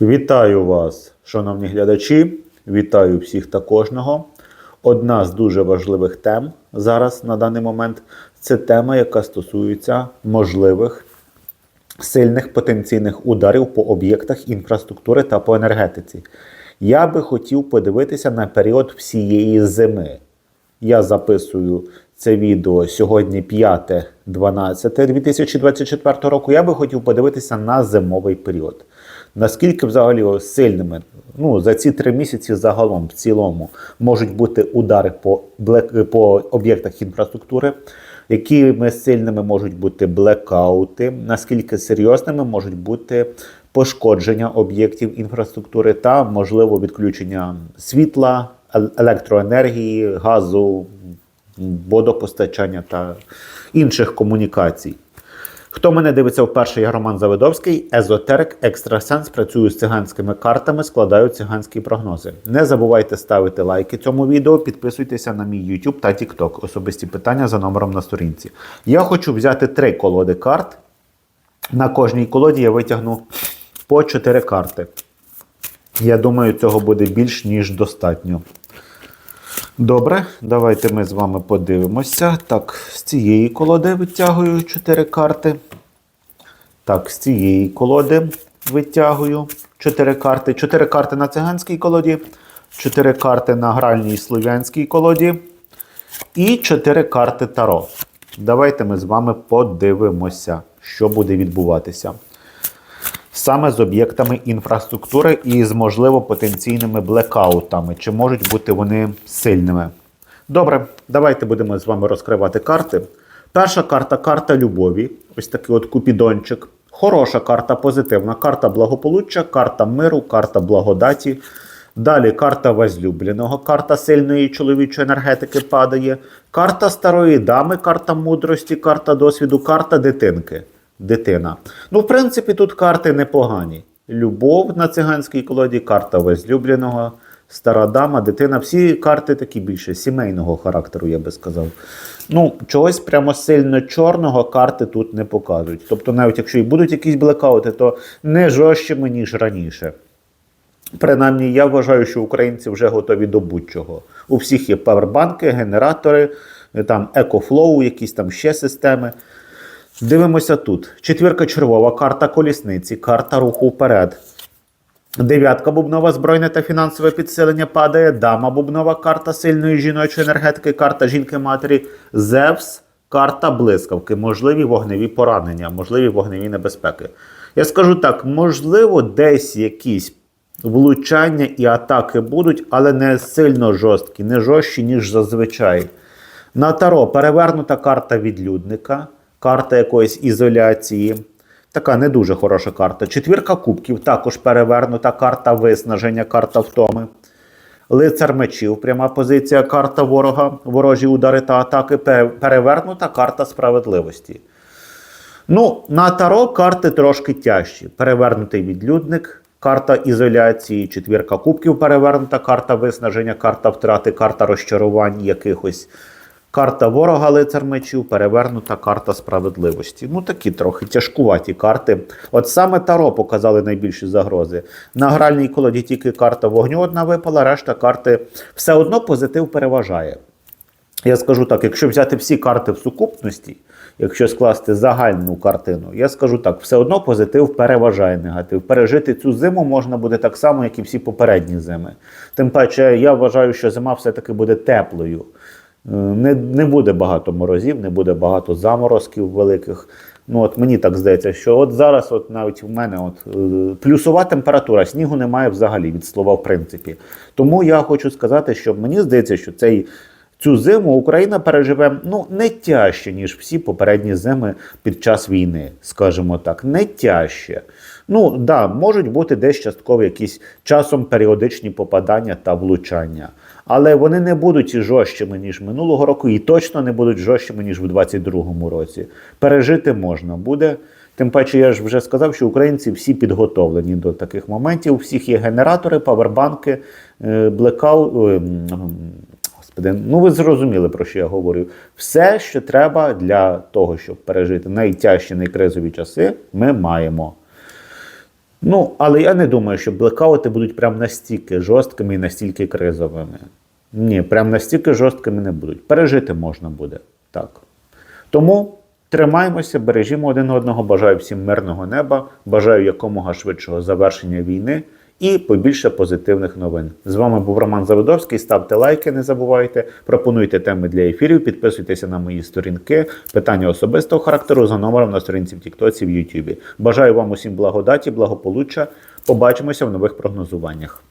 Вітаю вас, шановні глядачі. Вітаю всіх та кожного. Одна з дуже важливих тем зараз на даний момент це тема, яка стосується можливих сильних потенційних ударів по об'єктах інфраструктури та по енергетиці. Я би хотів подивитися на період всієї зими. Я записую це відео сьогодні 5.12.2024 року. Я би хотів подивитися на зимовий період. Наскільки взагалі сильними ну, за ці три місяці загалом в цілому можуть бути удари по, по об'єктах інфраструктури, якими сильними можуть бути блекаути, наскільки серйозними можуть бути пошкодження об'єктів інфраструктури та можливо відключення світла, електроенергії, газу, водопостачання та інших комунікацій. Хто мене дивиться вперше, я Роман Завидовський, езотерик, екстрасенс, працюю з циганськими картами, складаю циганські прогнози. Не забувайте ставити лайки цьому відео, підписуйтеся на мій YouTube та TikTok. Особисті питання за номером на сторінці. Я хочу взяти три колоди карт. На кожній колоді я витягну по 4 карти. Я думаю, цього буде більш ніж достатньо. Добре, давайте ми з вами подивимося. Так, з цієї колоди витягую 4 карти. Так, з цієї колоди витягую 4 карти. 4 карти на циганській колоді, 4 карти на гральній слов'янській колоді і 4 карти Таро. Давайте ми з вами подивимося, що буде відбуватися саме з об'єктами інфраструктури і з, можливо, потенційними блекаутами. Чи можуть бути вони сильними? Добре, давайте будемо з вами розкривати карти. Перша карта карта любові. Ось такий от купідончик. Хороша карта, позитивна. Карта благополуччя, карта миру, карта благодаті. Далі карта возлюбленого, карта сильної чоловічої енергетики падає. Карта старої дами, карта мудрості, карта досвіду, карта дитинки. Дитина. Ну, в принципі, тут карти непогані. Любов на циганській колоді, карта возлюбленого, стара дама, дитина. Всі карти такі більше сімейного характеру, я би сказав. Ну, чогось прямо сильно чорного карти тут не покажуть. Тобто, навіть якщо і будуть якісь блекаути, то не жорсткими, ніж раніше. Принаймні, я вважаю, що українці вже готові до будь-чого. У всіх є павербанки, генератори, там екофлоу, якісь там ще системи. Дивимося тут. Четвірка червова, карта колісниці, карта руху вперед. Дев'ятка бубнова збройне та фінансове підсилення падає. Дама бубнова, карта сильної жіночої енергетики, карта жінки-матері. Зевс, карта блискавки, можливі вогневі поранення, можливі вогневі небезпеки. Я скажу так: можливо, десь якісь влучання і атаки будуть, але не сильно жорсткі, не жорстчі, ніж зазвичай. На таро перевернута карта відлюдника, карта якоїсь ізоляції. Така не дуже хороша карта. Четвірка кубків, також перевернута карта виснаження, карта втоми. Лицар мечів, пряма позиція, карта ворога, ворожі удари та атаки, перевернута карта справедливості. Ну, на таро карти трошки тяжчі. Перевернутий відлюдник, карта ізоляції, четвірка кубків перевернута, карта виснаження, карта втрати, карта розчарувань якихось. Карта ворога лицар мечів, перевернута карта справедливості. Ну такі трохи тяжкуваті карти. От саме Таро показали найбільші загрози. На гральній колоді тільки карта вогню одна випала, решта карти все одно позитив переважає. Я скажу так: якщо взяти всі карти в сукупності, якщо скласти загальну картину, я скажу так: все одно позитив переважає негатив. Пережити цю зиму можна буде так само, як і всі попередні зими. Тим паче, я вважаю, що зима все-таки буде теплою. Е, Не, не буде багато морозів, не буде багато заморозків великих. Ну от мені так здається, що от зараз, от навіть в мене, от е, плюсова температура, снігу немає взагалі від слова в принципі. Тому я хочу сказати, що мені здається, що цей. Цю зиму Україна переживе ну не тяжче, ніж всі попередні зими під час війни, скажімо так, не тяжче. Ну да, можуть бути десь часткові якісь часом періодичні попадання та влучання, але вони не будуть і жорсткими, ніж минулого року, і точно не будуть жорсткими, ніж в 2022 році. Пережити можна буде. Тим паче, я ж вже сказав, що українці всі підготовлені до таких моментів. У всіх є генератори, павербанки, е, блекау. е, Господи, ну ви зрозуміли, про що я говорю. Все, що треба для того, щоб пережити найтяжчі, найкризові часи, ми маємо. Ну, але я не думаю, що блекаути будуть прям настільки жорсткими і настільки кризовими. Ні, прям настільки жорсткими не будуть. Пережити можна буде. Так. Тому тримаємося, бережімо один одного. Бажаю всім мирного неба, бажаю якомога швидшого завершення війни і побільше позитивних новин. З вами був Роман Заводовський. Ставте лайки, не забувайте, пропонуйте теми для ефірів, підписуйтеся на мої сторінки, питання особистого характеру за номером на сторінці в Тіктоці в Ютубі. Бажаю вам усім благодаті, благополуччя. Побачимося в нових прогнозуваннях.